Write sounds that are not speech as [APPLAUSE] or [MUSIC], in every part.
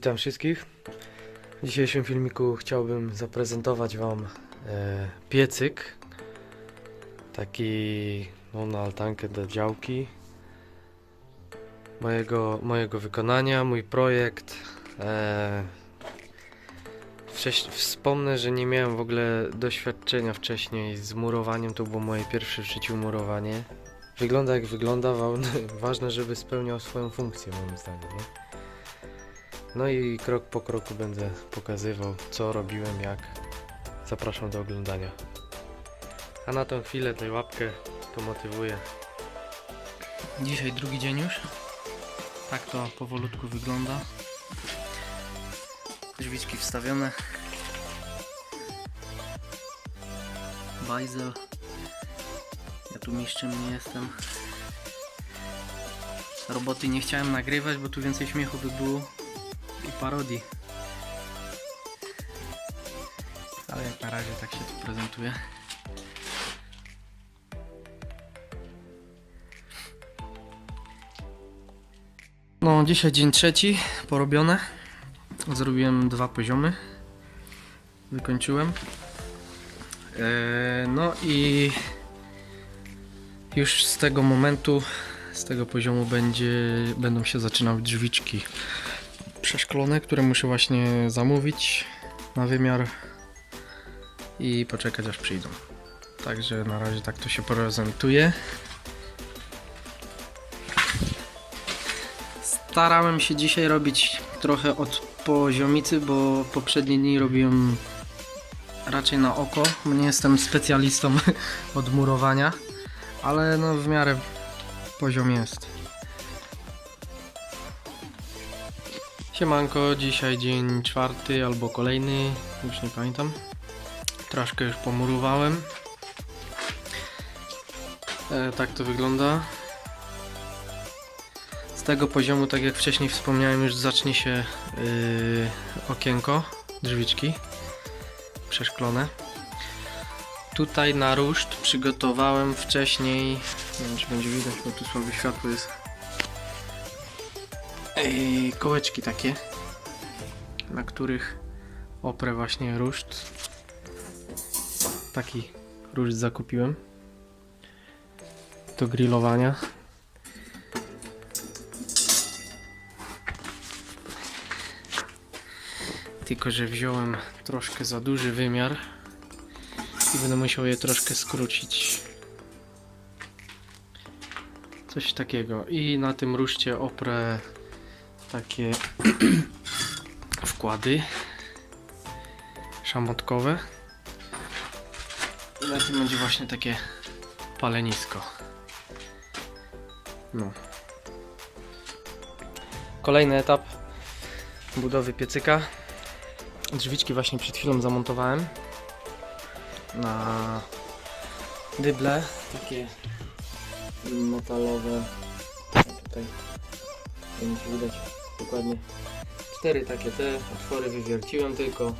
Witam wszystkich. W dzisiejszym filmiku chciałbym zaprezentować Wam e, piecyk. Taki no, na altankę do działki. Mojego, mojego wykonania, mój projekt. E, wcześ- wspomnę, że nie miałem w ogóle doświadczenia wcześniej z murowaniem. To było moje pierwsze w życiu murowanie. Wygląda jak wygląda, wa- [LAUGHS] ważne, żeby spełniał swoją funkcję moim zdaniem. Nie? No i krok po kroku będę pokazywał, co robiłem, jak. Zapraszam do oglądania. A na tą chwilę tę łapkę to motywuje. Dzisiaj drugi dzień już. Tak to powolutku wygląda. Drzwiczki wstawione. Bajzel. Ja tu mistrzem nie jestem. Roboty nie chciałem nagrywać, bo tu więcej śmiechu by było i parodii. Ale jak na razie tak się tu prezentuje. No, dzisiaj dzień trzeci, porobione. Zrobiłem dwa poziomy. Wykończyłem. Eee, no i już z tego momentu, z tego poziomu będzie, będą się zaczynały drzwiczki przeszklone, które muszę właśnie zamówić na wymiar i poczekać aż przyjdą. Także na razie tak to się prezentuje. Starałem się dzisiaj robić trochę od poziomicy, bo poprzednie dni robiłem raczej na oko. Nie jestem specjalistą [LAUGHS] od murowania, ale no w miarę poziom jest. Siemanko, dzisiaj dzień czwarty albo kolejny, już nie pamiętam. Troszkę już pomurowałem. E, tak to wygląda. Z tego poziomu, tak jak wcześniej wspomniałem, już zacznie się yy, okienko, drzwiczki przeszklone. Tutaj na ruszt przygotowałem wcześniej, nie wiem czy będzie widać, bo tu słabe światło jest. Kołeczki takie, na których oprę właśnie ruszt. Taki ruszt zakupiłem do grillowania. Tylko, że wziąłem troszkę za duży wymiar i będę musiał je troszkę skrócić. Coś takiego. I na tym ruszcie oprę takie [CLEARS THROAT] wkłady szamotkowe. I na tym będzie właśnie takie palenisko. No. Kolejny etap budowy piecyka. Drzwiczki właśnie przed chwilą zamontowałem na dyble takie metalowe. O, Tutaj nie widać dokładnie. Cztery takie te otwory wywierciłem tylko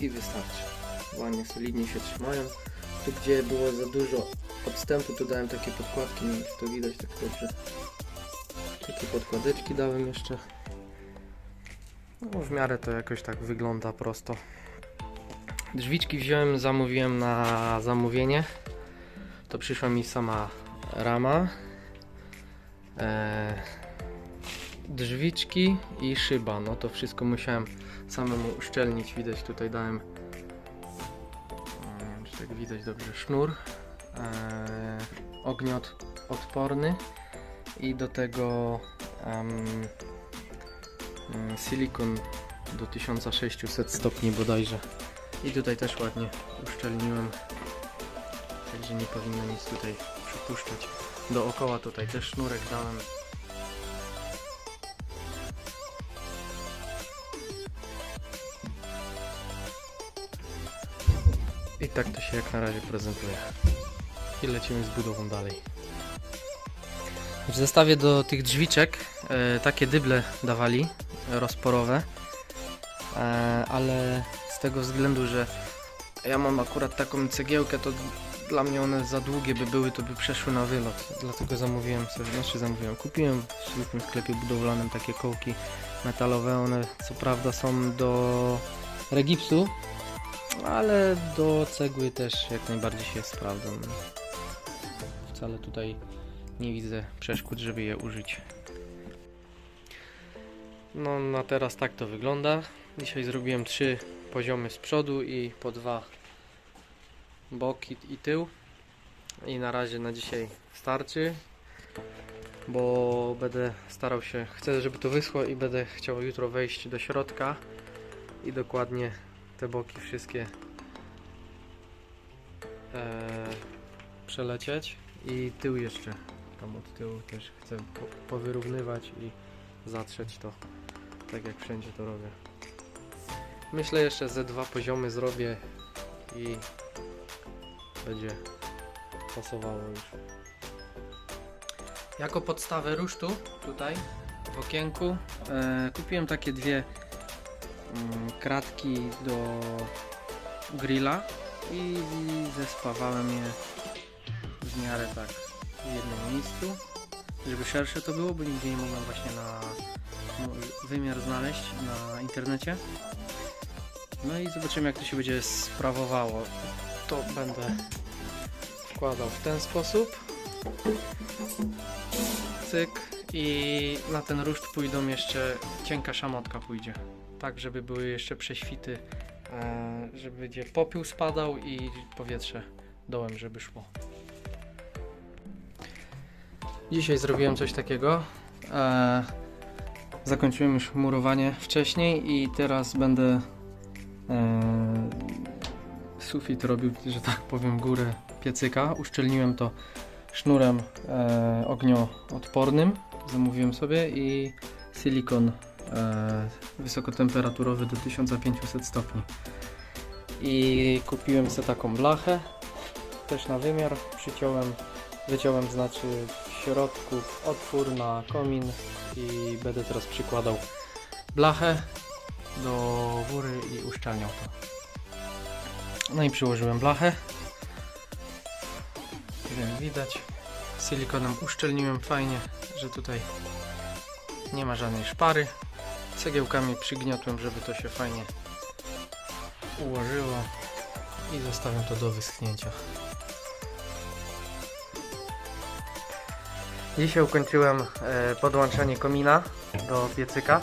i wystarczy. Ładnie, solidnie się trzymają. Tu gdzie było za dużo odstępu, to dałem takie podkładki, nie wiem czy to widać tak dobrze. Takie podkładeczki dałem jeszcze. No, w miarę to jakoś tak wygląda prosto. Drzwiczki wziąłem, zamówiłem na zamówienie. To przyszła mi sama rama. Eee, drzwiczki i szyba. No to wszystko musiałem samemu uszczelnić. Widać tutaj dałem nie wiem, czy tak widać dobrze sznur eee, ogniot odporny i do tego mm, silikon do 1600 stopni bodajże i tutaj też ładnie uszczelniłem także nie powinno nic tutaj przypuszczać dookoła tutaj też sznurek dałem. I tak to się jak na razie prezentuje. I lecimy z budową dalej. W zestawie do tych drzwiczek e, takie dyble dawali rozporowe, e, ale z tego względu, że ja mam akurat taką cegiełkę, to dla mnie one za długie by były, to by przeszły na wylot. Dlatego zamówiłem sobie, znaczy zamówiłem, kupiłem w zwykłym sklepie budowlanym takie kołki metalowe. One co prawda są do regipsu, ale do cegły też jak najbardziej się sprawdzą. Wcale tutaj nie widzę przeszkód, żeby je użyć. No na teraz tak to wygląda. Dzisiaj zrobiłem trzy poziomy z przodu i po dwa boki i tył. I na razie na dzisiaj starczy, bo będę starał się, chcę żeby to wyschło i będę chciał jutro wejść do środka i dokładnie te boki wszystkie e, przelecieć i tył jeszcze tam od tyłu też chcę po, powyrównywać i zatrzeć to tak jak wszędzie to robię. Myślę jeszcze ze dwa poziomy zrobię i będzie pasowało już. Jako podstawę rusztu tutaj w okienku e, kupiłem takie dwie mm, kratki do grilla i zespawałem je w miarę tak w jednym miejscu, żeby szersze to było, bo nigdzie nie mogłem właśnie na no, wymiar znaleźć na internecie. No i zobaczymy jak to się będzie sprawowało. To będę wkładał w ten sposób. Cyk i na ten ruszt pójdą jeszcze cienka szamotka pójdzie. Tak, żeby były jeszcze prześwity, e, żeby gdzie popiół spadał i powietrze dołem, żeby szło. Dzisiaj zrobiłem coś takiego. E, zakończyłem już murowanie wcześniej i teraz będę e, sufit robił, że tak powiem, górę piecyka. Uszczelniłem to sznurem e, ognioodpornym. Zamówiłem sobie i silikon e, wysokotemperaturowy do 1500 stopni. I kupiłem sobie taką blachę, też na wymiar. Przyciąłem, wyciąłem znaczy w środku otwór na komin i będę teraz przykładał blachę do góry i uszczelniał to. No i przyłożyłem blachę. Wiem, widać. Silikonem uszczelniłem fajnie, że tutaj nie ma żadnej szpary. Cegiełkami przygniotłem, żeby to się fajnie ułożyło i zostawiam to do wyschnięcia. Dzisiaj ukończyłem e, podłączenie komina do piecyka.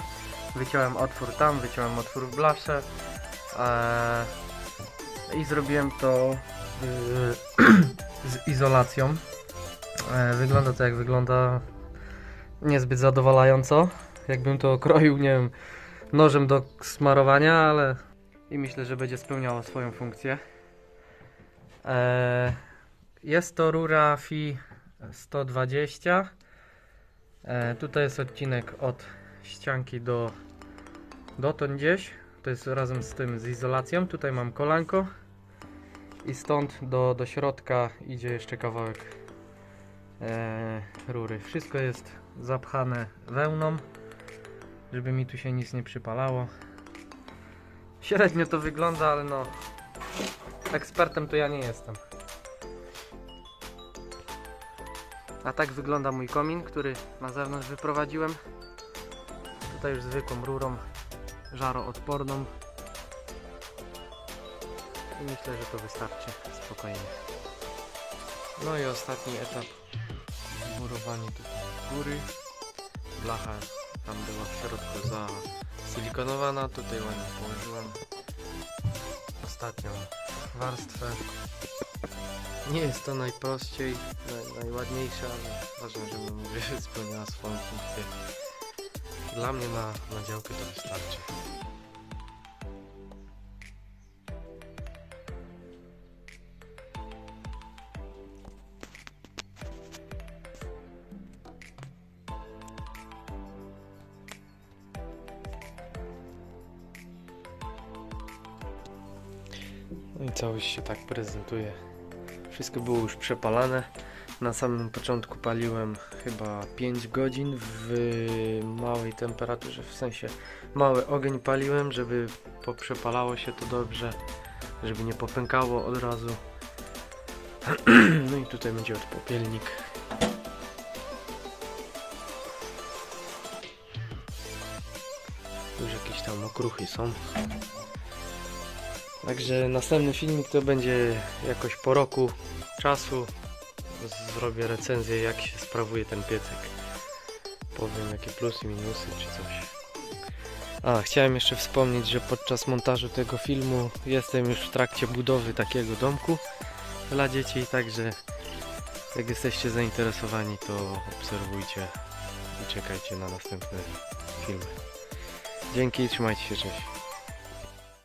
Wyciąłem otwór tam, wyciąłem otwór w blasze e, i zrobiłem to y, [CLEARS THROAT] z izolacją. E, wygląda to jak wygląda niezbyt zadowalająco. Jakbym to kroił, nie wiem, nożem do smarowania, ale i myślę, że będzie spełniało swoją funkcję. E, jest to rura FI 120. E, tutaj jest odcinek od ścianki do dotąd gdzieś. To jest razem z tym z izolacją. Tutaj mam kolanko i stąd do, do środka idzie jeszcze kawałek e, rury. Wszystko jest zapchane wełną, żeby mi tu się nic nie przypalało. Średnio to wygląda, ale no ekspertem to ja nie jestem. A tak wygląda mój komin, który na zewnątrz wyprowadziłem. Tutaj już zwykłą rurą żaroodporną. I myślę, że to wystarczy spokojnie. No i ostatni etap. Murowanie tutaj góry. Blacha tam była w środku zasylikonowana. Tutaj ładnie położyłem ostatnią warstwę. Nie jest to najprościej, naj, najładniejsza, ale ważne, żeby spełniała [LAUGHS] swoją funkcję. Dla mnie na, na działkę to wystarczy. No i całość się tak prezentuje. Wszystko było już przepalane. Na samym początku paliłem chyba 5 godzin w małej temperaturze, w sensie mały ogień paliłem, żeby poprzepalało się to dobrze, żeby nie popękało od razu. [CLEARS THROAT] No i tutaj będzie odpopielnik. Już jakieś tam okruchy są. Także następny filmik to będzie jakoś po roku czasu. Zrobię recenzję jak się sprawuje ten piecek. Powiem jakie plusy, minusy czy coś. A, chciałem jeszcze wspomnieć, że podczas montażu tego filmu jestem już w trakcie budowy takiego domku dla dzieci, także jak jesteście zainteresowani, to obserwujcie i czekajcie na następne filmy. Dzięki, trzymajcie się, cześć.